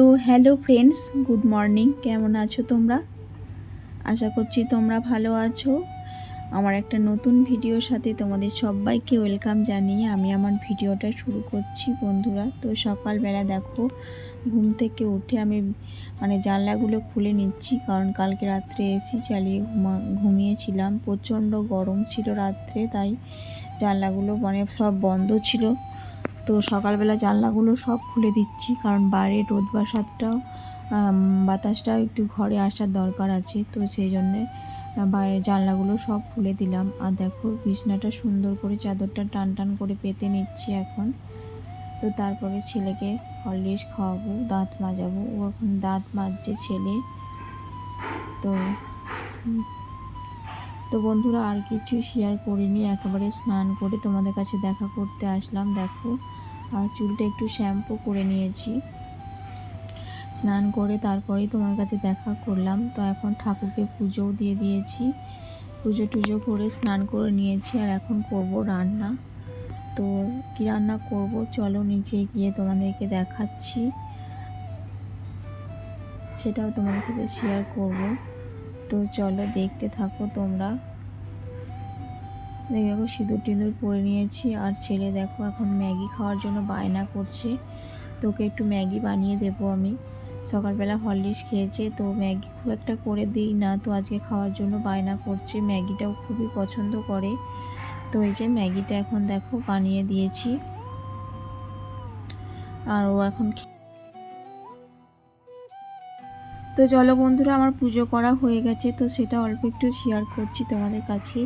তো hello friends, good morning. কেমন আছো তোমরা? আশা করছি তোমরা ভালো আছো। আমার একটা নতুন ভিডিওর সাথে তোমাদের সবাইকে ওয়েলকাম জানিয়ে আমি আমার ভিডিওটা শুরু করছি বন্ধুরা। তো সকালবেলা দেখো, ঘুম থেকে উঠে আমি মানে জানলাগুলো খুলে নিচ্ছি কারণ কালকে রাত্রে এসি চালিয়ে ঘুমা, ঘুমিয়েছিলাম। প্রচণ্ড গরম ছিল রাত্রে, তাই জানলাগুলো মানে সব বন্ধ ছিল। তো সকালবেলা জানলাগুলো সব খুলে দিচ্ছি, কারণ বাইরে রোদ বাসাতটাও বাতাসটাও একটু ঘরে আসার দরকার আছে, তো সেই জন্যে বাইরের জানলাগুলো সব খুলে দিলাম। আর দেখো, বিছনাটা সুন্দর করে চাদরটা টান টান করে পেতে নিচ্ছি এখন। তো তারপরে ছেলেকে হরলিক্স খাওয়াবো, দাঁত মাজাবো। ও এখন দাঁত মাজছে ছেলে। তো তো বন্ধুরা আর কিছু শেয়ার করিনি, একেবারে স্নান করে তোমাদের কাছে দেখা করতে আসলাম, দেখো। আর চুলটা একটু শ্যাম্পু করে নিয়েছি। স্নান করে তারপরেই তোমার কাছে দেখা করলাম। তো এখন ঠাকুরকে পুজোও দিয়ে দিয়েছি। পুজো টুজো করে স্নান করে নিয়েছি আর এখন করব রান্না। তো কি রান্না করব? চলো নিচে গিয়ে তোমাদেরকে দেখাচ্ছি। সেটাও তোমাদের সাথে শেয়ার করব। তো চলো দেখতে থাকো তোমরা। দেখো সিঁদুর টিঁদুর পরে নিয়েছি। আর ছেলে দেখো, এখন ম্যাগি খাওয়ার জন্য বায়না করছে। তোকে একটু ম্যাগি বানিয়ে দেবো আমি। সকালবেলা হরলিক্স খেয়েছে, তো ম্যাগি খুব একটা করে দিই না। তো আজকে খাওয়ার জন্য বায়না করছে। ম্যাগিটাও খুবই পছন্দ করে। তো এই যে ম্যাগিটা এখন দেখো বানিয়ে দিয়েছি। আর ও এখন তো চলো বন্ধুরা, আমার পুজো করা হয়ে গেছে, তো সেটা অল্প একটু শেয়ার করছি তোমাদের কাছে।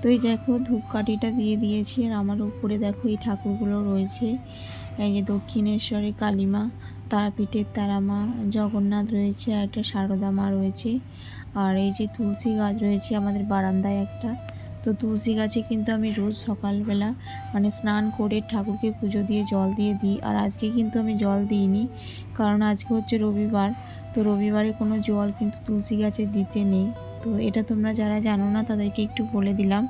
তো এই দেখো, ধূপকাঠিটা দিয়ে দিয়েছি, আর আমার উপরে দেখো এই ঠাকুরগুলো রয়েছে। এই যে দক্ষিণেশ্বরে কালীমা, তারাপীঠের তারামা, জগন্নাথ রয়েছে, আর একটা সারদা মা রয়েছে। আর এই যে তুলসী গাছ রয়েছে আমাদের বারান্দায় একটা, তো তুলসী গাছে কিন্তু আমি রোজ সকালবেলা মানে স্নান করে ঠাকুরকে পুজো দিয়ে জল দিয়ে দিই। আর আজকে কিন্তু আমি জল দিইনি, কারণ আজকে হচ্ছে রবিবার তো রবিবারে কোনো জল কিন্তু তুলসী গাছে দিতে নেই। তো এটা তোমরা যারা জানো না, তাদেরকে একটু বলে দিলাম।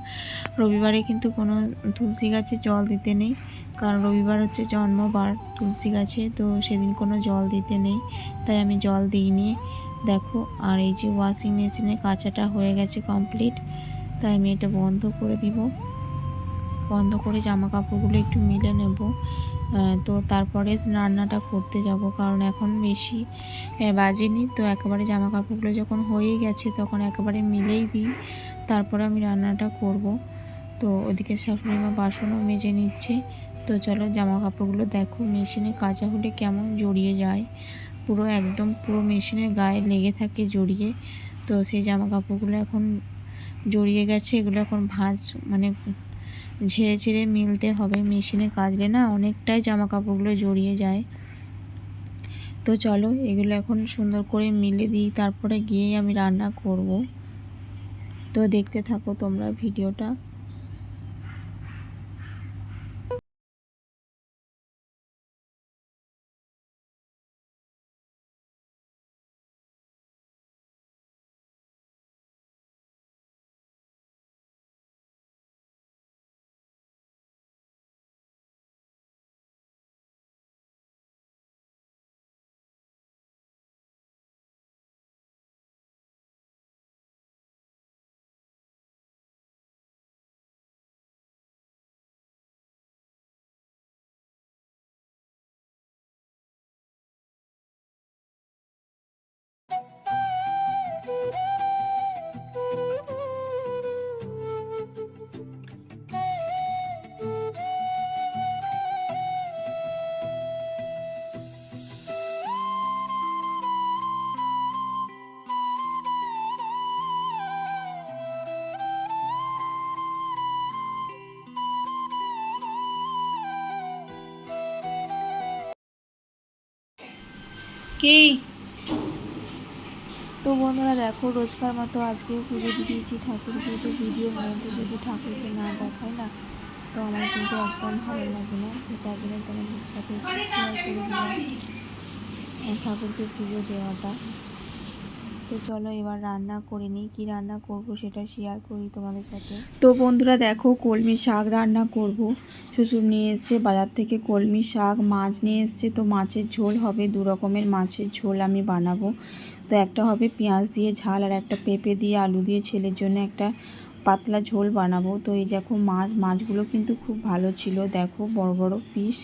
রবিবারে কিন্তু কোনো তুলসী গাছে জল দিতে নেই, কারণ রবিবার হচ্ছে জন্মবার তুলসী গাছে, তো সেদিন কোনো জল দিতে নেই, তাই আমি জল দিইনি। দেখো, আর এই যে ওয়াশিং মেশিনে কাঁচাটা হয়ে গেছে কমপ্লিট, তাই আমি এটা বন্ধ করে দিব। বন্ধ করে জামা কাপড়গুলো একটু মিলে নেব। তো তারপরে রান্নাটা করতে যাব, কারণ এখন বেশি বাজেনি। তো একেবারে জামা কাপড়গুলো যখন হয়েই গেছে, তখন একেবারে মিলেই দিই। তারপরে আমি রান্নাটা করব। তো ওদিকে শাশুড়ি মা বাসনও মেজে নিচ্ছে। তো চলো জামা কাপড়গুলো দেখো, মেশিনে কাঁচা হলে কেমন জড়িয়ে যায়। পুরো একদম পুরো মেশিনের গায়ে লেগে থাকে জড়িয়ে। তো সেই জামা কাপড়গুলো এখন জড়িয়ে গেছে, এগুলো এখন ভাঁজ মানে ঝেড়ে ঝেড়ে মিলতে হবে। মেশিনে কাচলে না অনেকটাই জামা কাপড়গুলো জড়িয়ে যায়। তো চলো, এগুলো এখন সুন্দর করে মিলে দিই, তারপরে গিয়েই আমি রান্না করব। তো দেখতে থাকো তোমরা ভিডিওটা। কি? তো বন্ধুরা দেখো, রোজকার মতো আজকেও পুজো দিয়েছি ঠাকুরকে তো ভিডিও মধ্যে যদি ঠাকুরকে না দেখায় না, তো আমার কিন্তু একদম ভালো লাগে না। তো তার জন্য তোমাদের সাথে করে দিলাম। ঠাকুরকে পুজো দেওয়াটা। তো চলো এবার রান্না করে নিই। কী রান্না করব সেটা শেয়ার করি তোমাদের সাথে। তো বন্ধুরা দেখো কলমি শাক রান্না করব। শ্বশুর নিয়ে এসছে, বাজার থেকে কলমি শাক, মাছ নিয়ে এসছে। তো মাছের ঝোল হবে, দু রকমের মাছের ঝোল আমি বানাবো। তো একটা হবে পেঁয়াজ দিয়ে ঝাল আর একটা পেঁপে দিয়ে আলু দিয়ে ছেলের জন্য একটা পাতলা ঝোল বানাবো। তো এই দেখো মাছ, মাছগুলো কিন্তু খুব ভালো ছিল। দেখো বড় বড় পিস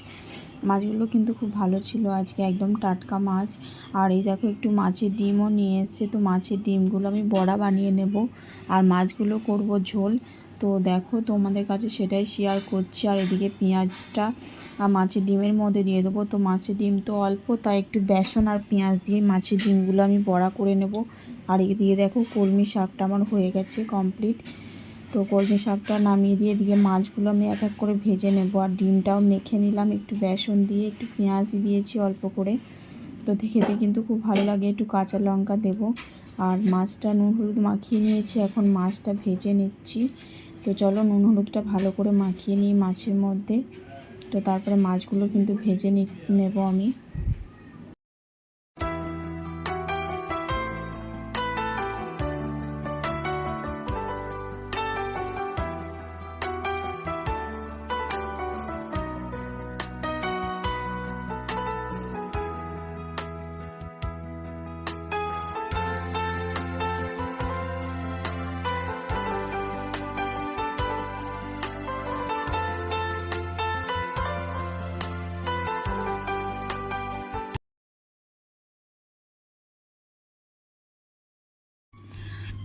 মাছগুলো কিন্তু খুব ভালো ছিল আজকে, একদম টাটকা মাছ। আর এই দেখো একটু মাছের ডিমও নিয়ে এসছে, তো মাছের ডিমগুলো আমি বড়া বানিয়ে নেব। আর মাছগুলো করব ঝোল। তো দেখো তোমাদের কাছে সেটাই শেয়ার করছি। আর এদিকে পেঁয়াজটা আর মাছের ডিমের মধ্যে দিয়ে দেবো। তো মাছের ডিম তো অল্প, তাই একটু বেসন আর পেঁয়াজ দিয়ে মাছের ডিমগুলো আমি বড়া করে নেব। আর এদিকে দেখো কলমি শাকটা আমার হয়ে গেছে কমপ্লিট তো কলমি শাকটা নামিয়ে দিয়ে দিয়ে মাছগুলো আমি এক এক করে ভেজে নেব। আর ডিমটাও মেখে নিলাম, একটু বেসন দিয়ে, একটু পেঁয়াজ দিয়েছি অল্প করে। তো খেতে কিন্তু খুব ভালো লাগে, একটু কাঁচা লঙ্কা দেব। আর মাছটা নুন হলুদ মাখিয়ে নিয়েছি, এখন মাছটা ভেজে নিচ্ছি। তো চলো নুন হলুদটা ভালো করে মাখিয়ে নিই মাছের মধ্যে। তো তারপরে মাছগুলো কিন্তু ভেজে নেব আমি।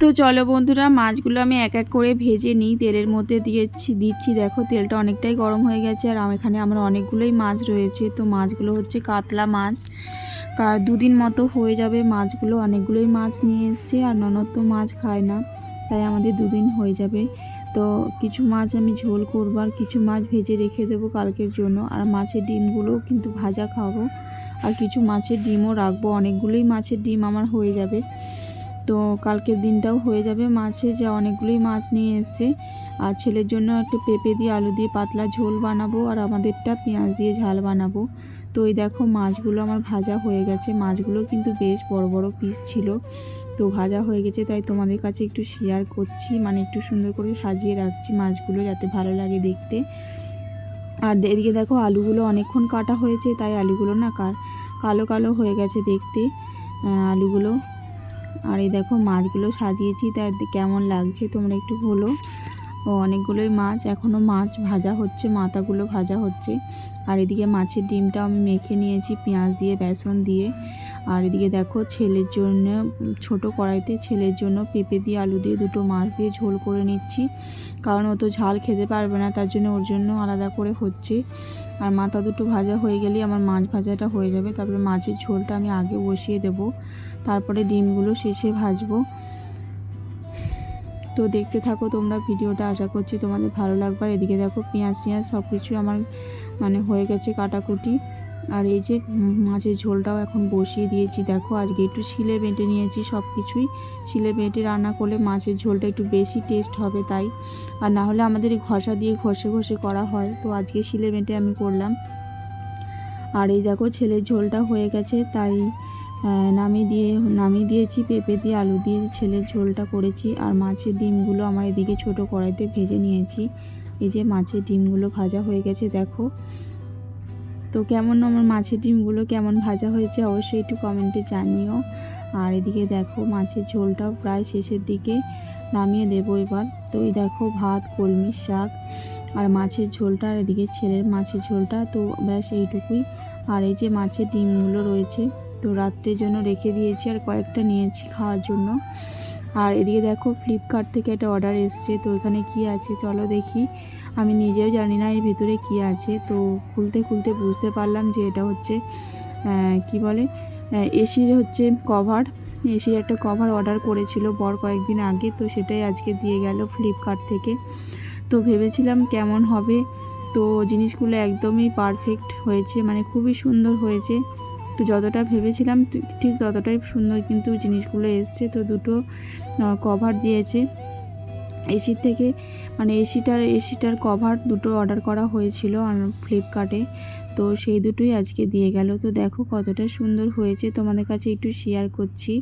তো চলো বন্ধুরা, মাছগুলো আমি এক এক করে ভেজে নিই, তেলের মধ্যে দিয়েছি, দিচ্ছি। দেখো, তেলটা অনেকটাই গরম হয়ে গেছে আর এখানে আমার অনেকগুলোই মাছ রয়েছে। তো মাছগুলো হচ্ছে কাতলা মাছ। কার দুদিন মতো হয়ে যাবে মাছগুলো। অনেকগুলোই মাছ নিয়ে এসছে আর ননদ তো মাছ খায় না, তাই আমাদের দুদিন হয়ে যাবে। তো কিছু মাছ আমি ঝোল করব আর কিছু মাছ ভেজে রেখে দেবো কালকের জন্য। আর মাছের ডিমগুলো কিন্তু ভাজা খাব। আর কিছু মাছের ডিমও রাখব। অনেকগুলোই মাছের ডিম আমার হয়ে যাবে। তো কালকের দিনটাও হয়ে যাবে মাছে, যা অনেকগুলোই মাছ নিয়ে এসছে। আর ছেলের জন্য একটু পেঁপে দিয়ে আলু দিয়ে পাতলা ঝোল বানাবো আর আমাদেরটা পেঁয়াজ দিয়ে ঝাল বানাবো। তো এই দেখো মাছগুলো আমার ভাজা হয়ে গেছে। মাছগুলো কিন্তু বেশ বড় বড় পিস ছিল। তো ভাজা হয়ে গেছে, তাই তোমাদের কাছে একটু শেয়ার করছি মানে একটু সুন্দর করে সাজিয়ে রাখছি মাছগুলো যাতে ভালো লাগে দেখতে। আর এদিকে দেখো আলুগুলো অনেকক্ষণ কাটা হয়েছে, তাই আলুগুলো না কালো কালো হয়ে গেছে দেখতে। আলুগুলো আর এই দেখো মাছগুলো সাজিয়েছি তাই কেমন লাগছে তোমরা একটু বলো। ও, অনেকগুলোই মাছ এখনও মাছ ভাজা হচ্ছে, মাথাগুলো ভাজা হচ্ছে। আর এদিকে মাছের ডিমটা আমি মেখে নিয়েছি, পেঁয়াজ দিয়ে, বেসন দিয়ে। আর এদিকে দেখো ছেলের জন্য, ছোট কড়াইতে ছেলের জন্য পেঁপে দিয়ে, আলু দিয়ে, দুটো মাছ দিয়ে ঝোল করে নিচ্ছি। কারণ ও তো ঝাল খেতে পারবে না, তার জন্য ওর জন্য আলাদা করে হচ্ছে। আর মাথা দুটো ভাজা হয়ে গেলে আমার মাছ ভাজাটা হয়ে যাবে। তারপরে মাছের ঝোলটা আমি আগে বসিয়ে দেব। তারপরে ডিমগুলো শেষে ভাজবো। তো দেখতে থাকো তোমরা ভিডিওটা, আশা করছি তোমাদের ভালো লাগবে। আর এদিকে দেখো পেঁয়াজ টিয়াজ সব কিছু আমার মানে হয়ে গেছে কাটাকুটি। আর এই যে মাছের ঝোলটাও এখন বসিয়ে দিয়েছি। দেখো, আজকে একটু শিলে বেঁটে নিয়েছি সব কিছুই শিলে বেঁটে রান্না করলে মাছের ঝোলটা একটু বেশি টেস্ট হবে তাই। আর না হলে আমাদের ঘষা দিয়ে ঘষে ঘষে করা হয়। তো আজকে শিলে বেঁটে আমি করলাম। আর এই দেখো, ছেলের ঝোলটা হয়ে গেছে তাই নামিয়ে দিয়ে, নামিয়ে দিয়েছি, পেঁপে দিয়ে, আলু দিয়ে ছেলের ঝোলটা করেছি। আর মাছের ডিমগুলো আমার এদিকে ছোট কড়াইতে ভেজে নিয়েছি। এই যে মাছের ডিমগুলো ভাজা হয়ে গেছে, দেখো। তো কেমন আমার মাছের ডিমগুলো কেমন ভাজা হয়েছে অবশ্যই একটু কমেন্টে জানিও। আর এদিকে দেখো মাছের ঝোলটাও প্রায় শেষের দিকে নামিয়ে দেবো এবার। তো এই দেখো ভাত কলমির শাক আর মাছের ঝোলটা আর এদিকে ছেলের মাছের ঝোলটা তো ব্যাস এইটুকুই। আর এই যে মাছের ডিমগুলো রয়েছে তো রাত্রের জন্য রেখে দিয়েছি আর কয়েকটা নিয়েছি খাওয়ার জন্য। আর এদিকে দেখো ফ্লিপকার্ট থেকে একটা অর্ডার এসছে। তো এখানে কি আছে? চলো দেখি। আমি নিজেও জানি না এর ভিতরে কি আছে। তো খুলতে খুলতে বুঝতে পারলাম যে এটা হচ্ছে কি বলে? এসির হচ্ছে কভার এসির একটা কভার অর্ডার করেছিল বর কয়েকদিন আগে। তো সেটাই আজকে দিয়ে গেল ফ্লিপকার্ট থেকে। তো ভেবেছিলাম কেমন হবে। তো জিনিসগুলো একদমই পারফেক্ট হয়েছে। মানে খুবই সুন্দর হয়েছে। তো যতটা ভেবেছিলাম ঠিক ততটাই সুন্দর কিন্তু জিনিসগুলো এসছে। তো দুটো কভার দিয়েছে। এসির থেকে মানে এসিটার এসিটার কভার দুটো অর্ডার করা হয়েছিল ফ্লিপকার্টে তো সেই দুটোই আজকে দিয়ে গেল। তো দেখো কতটা সুন্দর হয়েছে। তোমাদের কাছে একটু শেয়ার করছি।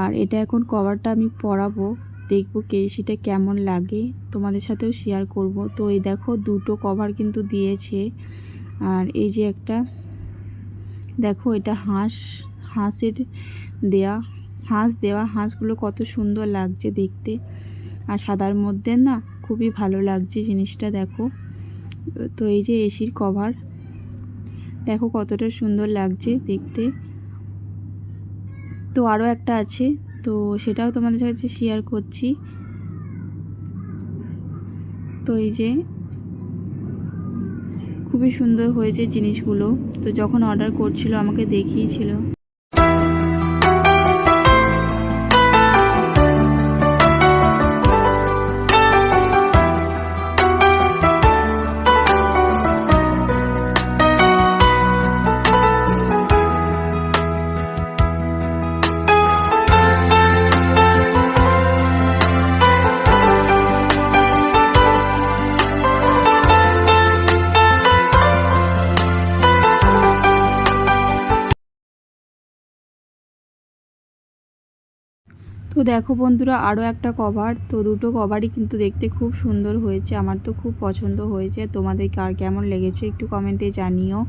আর এটা এখন কভারটা আমি পরাবো। দেখব কেশিটা কেমন লাগে। তোমাদের সাথেও শেয়ার করব। তো এই দেখো দুটো কভার কিন্তু দিয়েছে। আর এই যে একটা দেখো এটা হাঁস, হাঁসের দেয়া, হাঁস দেওয়া হাঁসগুলো কত সুন্দর লাগছে দেখতে। আর সাদার মধ্যে না খুবই ভালো লাগছে জিনিসটা, দেখো। তো এই যে এসির কভার, দেখো কতটা সুন্দর লাগছে দেখতে। তো আরও একটা আছে, তো সেটাও তোমাদের কাছে শেয়ার করছি। তো এই যে খুবই সুন্দর হয়েছে জিনিসগুলো। তো যখন অর্ডার করছিল আমাকে দেখিয়েছিল। তো দেখো বন্ধুরা আরও একটা কভার তো দুটো কভারই কিন্তু দেখতে খুব সুন্দর হয়েছে, আমার তো খুব পছন্দ হয়েছে। তোমাদের কার কেমন লেগেছে একটু কমেন্টে জানিও।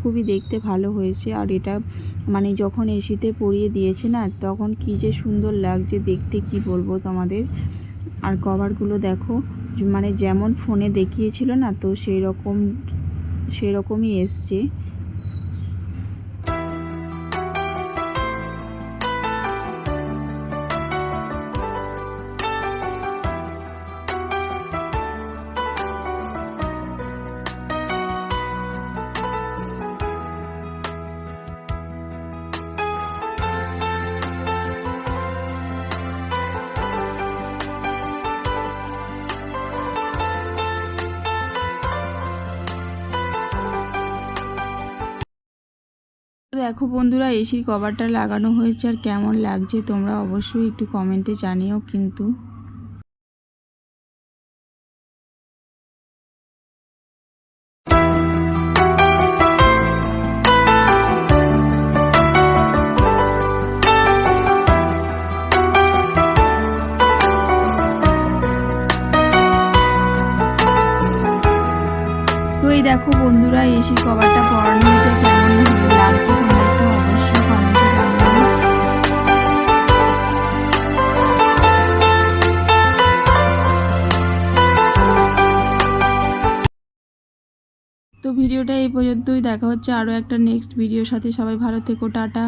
খুবই দেখতে ভালো হয়েছে, আর এটা মানে যখন এসিতে পরিয়ে দিয়েছে না, তখন কি যে সুন্দর লাগছে দেখতে, কি বলব তোমাদের? আর কভারগুলো দেখো মানে যেমন ফোনে দেখিয়েছিল না, তো সেই রকম সেই রকমই এসছে দেখো বন্ধুরা এসির কভারটা লাগানো হয়েছে আর কেমন লাগছে তোমরা অবশ্যই একটু কমেন্টে জানিও কিন্তু। এই দেখো বন্ধুরা এসির কভারটা পরানো হয়েছে, কেমন লাগছে তোমরা একটু অবশ্যই কমেন্টে জানাবে তো ভিডিওটা এই পর্যন্তই, দেখা হচ্ছে আরও একটা নেক্সট ভিডিওর সাথে। সবাই ভালো থেকো, টাটা।